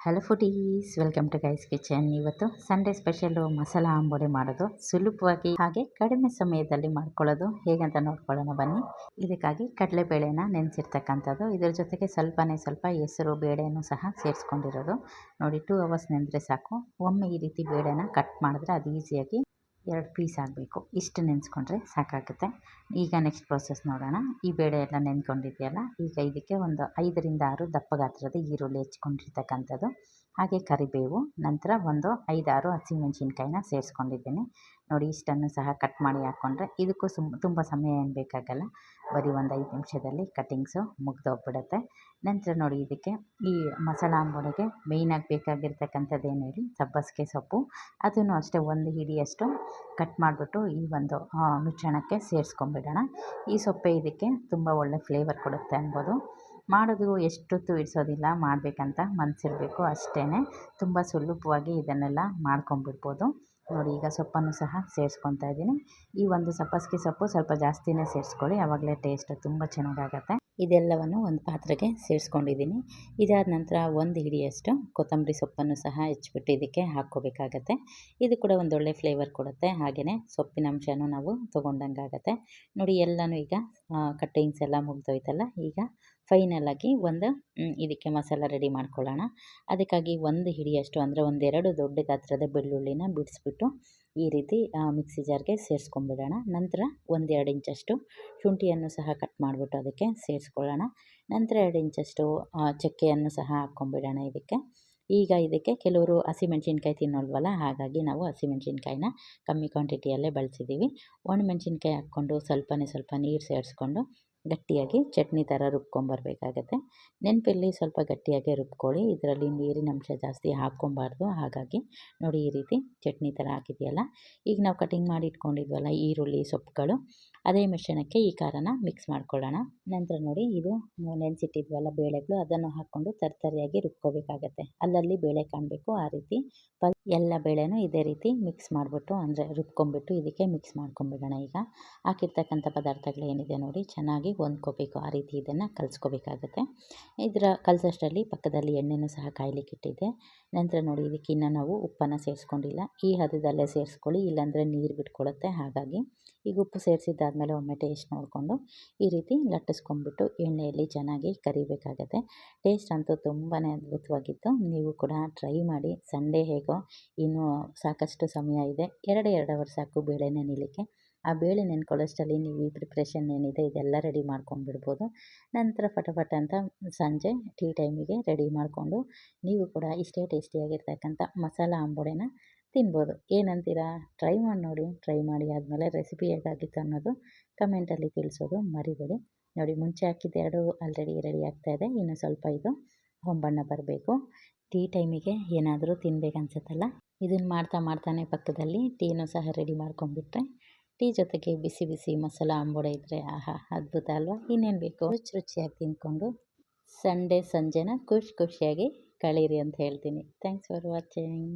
Hello foodies welcome to guys kitchen ಇವತ್ತು Sunday special masala ambode ಮಾಡೋದು. ಸುಲಭವಾಗಿ ಹಾಗೆ ಕಡಿಮೆ ಸಮಯದಲ್ಲಿ ಮಾಡ್ಕೊಳ್ಳೋದು. ಹೇಗಂತ ನೋಡ್ಕೊಳ್ಳೋಣ ಬನ್ನಿ. ಇದಕ್ಕಾಗಿ ಕಡಲೆಬೇಳೆನ ನೆನೆಸಿರ್ತಕ್ಕಂಥದ್ದು. ಇದರ ಜೊತೆಗೆ ಸ್ವಲ್ಪನೇ ಸ್ವಲ್ಪ ಹೆಸರು, ಬೇಳೆನೂ ಸಹ ಸೇರಿಸ್ಕೊಂಡಿರೋದು. ನೋಡಿ ಟೂ ಅವರ್ಸ್ ನೆನೆದ್ರೆ ಸಾಕು. ಒಮ್ಮೆ ಈ ರೀತಿ ಬೇಳೆನ ಕಟ್ ಮಾಡಿದ್ರೆ ಅದು ಈಸಿಯಾಗಿ ಎರಡು ಪೀಸ್ ಆಗಬೇಕು. ಇಷ್ಟು ನೆನೆಸ್ಕೊಂಡ್ರೆ ಸಾಕಾಗುತ್ತೆ. ಈಗ ನೆಕ್ಸ್ಟ್ ಪ್ರೋಸೆಸ್ ನೋಡೋಣ. ಈ ಬೇಳೆ ಎಲ್ಲ ನೆನ್ಕೊಂಡಿದೆಯಲ್ಲ ಈಗ ಇದಕ್ಕೆ ಒಂದು ಐದರಿಂದ ಆರು ದಪ್ಪ ಗಾತ್ರದ ಈರುಳ್ಳಿ ಹೆಚ್ಕೊಂಡಿರ್ತಕ್ಕಂಥದ್ದು. ಹಾಗೆ ಕರಿಬೇವು, ನಂತರ ಒಂದು ಐದಾರು ಹಸಿಮೆಣ್ಸಿನ್ಕಾಯಿನ ಸೇರಿಸ್ಕೊಂಡಿದ್ದೀನಿ. ನೋಡಿ, ಇಷ್ಟನ್ನು ಸಹ ಕಟ್ ಮಾಡಿ ಹಾಕ್ಕೊಂಡ್ರೆ ಇದಕ್ಕೂ ಸುಮ್, ತುಂಬ ಸಮಯ ಏನು ಬೇಕಾಗಲ್ಲ. ಬರೀ ಒಂದು ಐದು ನಿಮಿಷದಲ್ಲಿ ಕಟ್ಟಿಂಗ್ಸು ಮುಗ್ದೋಗ್ಬಿಡುತ್ತೆ. ನಂತರ ನೋಡಿ, ಇದಕ್ಕೆ ಈ ಮಸಾಲ ಅಂಬೋಡೆಗೆ ಮೇಯ್ನಾಗಿ ಬೇಕಾಗಿರ್ತಕ್ಕಂಥದ್ದು ಏನು ಹೇಳಿ, ಸಬ್ಬಸಿಗೆ ಸೊಪ್ಪು. ಅದನ್ನು ಅಷ್ಟೇ ಒಂದು ಹಿಡಿಯಷ್ಟು ಕಟ್ ಮಾಡಿಬಿಟ್ಟು ಈ ಒಂದು ಮಿಶ್ರಣಕ್ಕೆ ಸೇರಿಸ್ಕೊಂಬಿಡೋಣ ಈ ಸೊಪ್ಪೆ ಇದಕ್ಕೆ ತುಂಬ ಒಳ್ಳೆ ಫ್ಲೇವರ್ ಕೊಡುತ್ತೆ ಅನ್ಬೋದು. ಮಾಡೋದು ಎಷ್ಟೊತ್ತು ಇಡಿಸೋದಿಲ್ಲ ಮಾಡಬೇಕಂತ ಮನಸ್ಸಿರಬೇಕು ಅಷ್ಟೇ ತುಂಬ ಸುಲಭವಾಗಿ ಇದನ್ನೆಲ್ಲ ಮಾಡ್ಕೊಂಡ್ಬಿಡ್ಬೋದು. ನೋಡಿ, ಈಗ ಸೊಪ್ಪನ್ನು ಸಹ ಸೇರಿಸ್ಕೊತಾ ಇದ್ದೀನಿ. ಈ ಒಂದು ಸಬ್ಬಸಿಗೆ ಸೊಪ್ಪು ಸ್ವಲ್ಪ ಜಾಸ್ತಿನೇ ಸೇರಿಸ್ಕೊಳ್ಳಿ, ಆವಾಗಲೇ ಟೇಸ್ಟ್ ತುಂಬ ಚೆನ್ನಾಗಾಗತ್ತೆ. ಇದೆಲ್ಲವನ್ನು ಒಂದು ಪಾತ್ರೆಗೆ ಸೇರಿಸ್ಕೊಂಡಿದ್ದೀನಿ. ಇದಾದ ನಂತರ ಒಂದು ಹಿಡಿಯಷ್ಟು ಕೊತ್ತಂಬರಿ ಸೊಪ್ಪನ್ನು ಸಹ ಹೆಚ್ಚಿಬಿಟ್ಟು ಇದಕ್ಕೆ ಹಾಕ್ಕೋಬೇಕಾಗತ್ತೆ. ಇದು ಕೂಡ ಒಂದು ಒಳ್ಳೆ ಫ್ಲೇವರ್ ಕೊಡುತ್ತೆ. ಹಾಗೆಯೇ ಸೊಪ್ಪಿನ ಅಂಶನೂ ನಾವು ತೊಗೊಂಡಂಗಾಗತ್ತೆ. ನೋಡಿ, ಎಲ್ಲನೂ ಈಗ ಕಟ್ಟಿಂಗ್ಸ್ ಎಲ್ಲ ಮುಗಿದೋಯ್ತಲ್ಲ, ಈಗ ಫೈನಲಾಗಿ ಒಂದು ಇದಕ್ಕೆ ಮಸಾಲ ರೆಡಿ ಮಾಡ್ಕೊಳ್ಳೋಣ. ಅದಕ್ಕಾಗಿ ಒಂದು ಹಿಡಿಯಷ್ಟು, ಅಂದರೆ ಒಂದೆರಡು ದೊಡ್ಡ ಗಾತ್ರದ ಬೆಳ್ಳುಳ್ಳಿನ ಬಿಡಿಸ್ಬಿಟ್ಟು ಈ ರೀತಿ ಮಿಕ್ಸಿ ಜಾರ್ಗೆ ಸೇರಿಸ್ಕೊಂಡ್ಬಿಡೋಣ. ನಂತರ ಒಂದೆರಡು ಇಂಚಷ್ಟು ಶುಂಠಿಯನ್ನು ಸಹ ಕಟ್ ಮಾಡಿಬಿಟ್ಟು ಅದಕ್ಕೆ ಸೇರಿಸ್ಕೊಳ್ಳೋಣ. ನಂತರ ಎರಡು ಇಂಚಷ್ಟು ಚಕ್ಕೆಯನ್ನು ಸಹ ಹಾಕ್ಕೊಂಬಿಡೋಣ ಇದಕ್ಕೆ. ಈಗ ಇದಕ್ಕೆ ಕೆಲವರು ಹಸಿಮೆಣ್ಸಿನ್ಕಾಯಿ ತಿನ್ನೋಲ್ವಲ್ಲ, ಹಾಗಾಗಿ ನಾವು ಹಸಿಮೆಣ್ಸಿನ್ಕಾಯಿನ ಕಮ್ಮಿ ಕ್ವಾಂಟಿಟಿಯಲ್ಲೇ ಬಳಸಿದ್ದೀವಿ. ಒಣಮೆಣ್ಸಿನ್ಕಾಯಿ ಹಾಕ್ಕೊಂಡು ಸ್ವಲ್ಪನೇ ಸ್ವಲ್ಪ ನೀರು ಸೇರಿಸ್ಕೊಂಡು ಗಟ್ಟಿಯಾಗಿ ಚಟ್ನಿ ಥರ ರುಬ್ಕೊಂಬರ್ಬೇಕಾಗತ್ತೆ ನೆನಪಲ್ಲಿ ಸ್ವಲ್ಪ ಗಟ್ಟಿಯಾಗೆ ರುಬ್ಕೊಳ್ಳಿ. ಇದರಲ್ಲಿ ನೀರಿನ ಅಂಶ ಜಾಸ್ತಿ ಹಾಕ್ಕೊಬಾರ್ದು. ಹಾಗಾಗಿ ನೋಡಿ ಈ ರೀತಿ ಚಟ್ನಿ ಥರ ಹಾಕಿದೆಯಲ್ಲ. ಈಗ ನಾವು ಕಟಿಂಗ್ ಮಾಡಿ ಇಟ್ಕೊಂಡಿದ್ವಲ್ಲ ಈರುಳ್ಳಿ, ಸೊಪ್ಪುಗಳು, ಅದೇ ಮಿಶ್ರಣಕ್ಕೆ ಈ ಖಾರನ ಮಿಕ್ಸ್ ಮಾಡ್ಕೊಳ್ಳೋಣ. ನಂತರ ನೋಡಿ ಇದು ನೆನೆಸಿಟ್ಟಿದ್ವಲ್ಲ ಬೇಳೆಗಳು, ಅದನ್ನು ಹಾಕ್ಕೊಂಡು ತರ್ತರಿಯಾಗಿ ರುಬ್ಕೋಬೇಕಾಗತ್ತೆ. ಅಲ್ಲಲ್ಲಿ ಬೇಳೆ ಕಾಣಬೇಕು. ಆ ರೀತಿ ಎಲ್ಲ ಬೇಳೆನೂ ಇದೇ ರೀತಿ ಮಿಕ್ಸ್ ಮಾಡಿಬಿಟ್ಟು, ಅಂದರೆ ರುಬ್ಕೊಂಬಿಟ್ಟು ಇದಕ್ಕೆ ಮಿಕ್ಸ್ ಮಾಡ್ಕೊಂಬಿಡೋಣ ಈಗ. ಹಾಕಿರ್ತಕ್ಕಂಥ ಪದಾರ್ಥಗಳೇನಿದೆ ನೋಡಿ, ಚೆನ್ನಾಗಿ ಹೊಂದ್ಕೋಬೇಕು. ಆ ರೀತಿ ಇದನ್ನು ಕಲಿಸ್ಕೋಬೇಕಾಗತ್ತೆ. ಇದರ ಕಲಸಷ್ಟರಲ್ಲಿ ಪಕ್ಕದಲ್ಲಿ ಎಣ್ಣೆನೂ ಸಹ ಕಾಯಲಿಕ್ಕೆ ಇಟ್ಟಿದ್ದೆ. ನಂತರ ನೋಡಿ ಇದಕ್ಕಿನ್ನ ನಾವು ಉಪ್ಪನ್ನು ಸೇರಿಸ್ಕೊಂಡಿಲ್ಲ. ಈ ಹದದಲ್ಲೇ ಸೇರಿಸ್ಕೊಳ್ಳಿ, ಇಲ್ಲಾಂದರೆ ನೀರು ಬಿಟ್ಕೊಳ್ಳುತ್ತೆ ಹಾಗಾಗಿ ಈಗ ಉಪ್ಪು ಸೇರಿಸಿದ್ದಾದಮೇಲೆ ಒಮ್ಮೆ ಟೇಸ್ಟ್ ನೋಡಿಕೊಂಡು ಈ ರೀತಿ ಲಟ್ಟಿಸ್ಕೊಂಡ್ಬಿಟ್ಟು ಎಣ್ಣೆಯಲ್ಲಿ ಚೆನ್ನಾಗಿ ಕರಿಬೇಕಾಗತ್ತೆ. ಟೇಸ್ಟ್ ಅಂತೂ ತುಂಬಾ ಅದ್ಭುತವಾಗಿತ್ತು. ನೀವು ಕೂಡ ಟ್ರೈ ಮಾಡಿ. ಸಂಡೇ ಹೇಗೋ ಇನ್ನೂ ಸಾಕಷ್ಟು ಸಮಯ ಇದೆ. ಎರಡು ಎರಡು ಅವರ್ ಸಾಕು ಬೇಳೆ ನೆನಿಲಿಕ್ಕೆ. ಆ ಬೇಳೆ ನೆನ್ಕೊಳ್ಳೋಷ್ಟರಲ್ಲಿ ನೀವು ಈ ಪ್ರಿಪ್ರೇಷನ್ ಏನಿದೆ ಇದೆಲ್ಲ ರೆಡಿ ಮಾಡ್ಕೊಂಡ್ಬಿಡ್ಬೋದು. ನಂತರ ಫಟಫಟ ಅಂತ ಸಂಜೆ ಟೀ ಟೈಮಿಗೆ ರೆಡಿ ಮಾಡಿಕೊಂಡು ನೀವು ಕೂಡ ಇಷ್ಟೇ ಟೇಸ್ಟಿಯಾಗಿರ್ತಕ್ಕಂಥ ಮಸಾಲ ಅಂಬೋಡೆನ ತಿನ್ಬೋದು. ಏನಂತೀರಾ? ಟ್ರೈ ಮಾಡಿ ನೋಡಿ. ಟ್ರೈ ಮಾಡಿ ಆದಮೇಲೆ ರೆಸಿಪಿ ಹೇಗಾಗಿತ್ತು ಅನ್ನೋದು ಕಮೆಂಟಲ್ಲಿ ತಿಳಿಸೋದು ಮರಿಬೇಡಿ. ನೋಡಿ, ಮುಂಚೆ ಹಾಕಿದ್ದು ಎರಡು ಆಲ್ರೆಡಿ ರೆಡಿ ಆಗ್ತಾ ಇದೆ. ಇನ್ನು ಸ್ವಲ್ಪ ಇದು ಹೊಂಬಣ್ಣ ಬರಬೇಕು. ಟೀ ಟೈಮಿಗೆ ಏನಾದರೂ ತಿನ್ಬೇಕನ್ಸುತ್ತಲ್ಲ ಇದನ್ನು ಮಾಡ್ತಾ ಮಾಡ್ತಾನೆ ಪಕ್ಕದಲ್ಲಿ ಟೀನೂ ಸಹ ರೆಡಿ ಮಾಡ್ಕೊಂಡ್ಬಿಟ್ರೆ ಟೀ ಜೊತೆಗೆ ಬಿಸಿ ಬಿಸಿ ಮಸಾಲ ಅಂಬೋಡೆ ಇದ್ದರೆ ಆಹಾ, ಅದ್ಭುತ ಅಲ್ವಾ? ಇನ್ನೇನು ಬೇಕು? ರುಚಿ ರುಚಿಯಾಗಿ ತಿಂದ್ಕೊಂಡು ಸಂಡೇ ಸಂಜೆನ ಖುಷಿ ಖುಷಿಯಾಗಿ ಕಳೀರಿ ಅಂತ ಹೇಳ್ತೀನಿ. Thanks for watching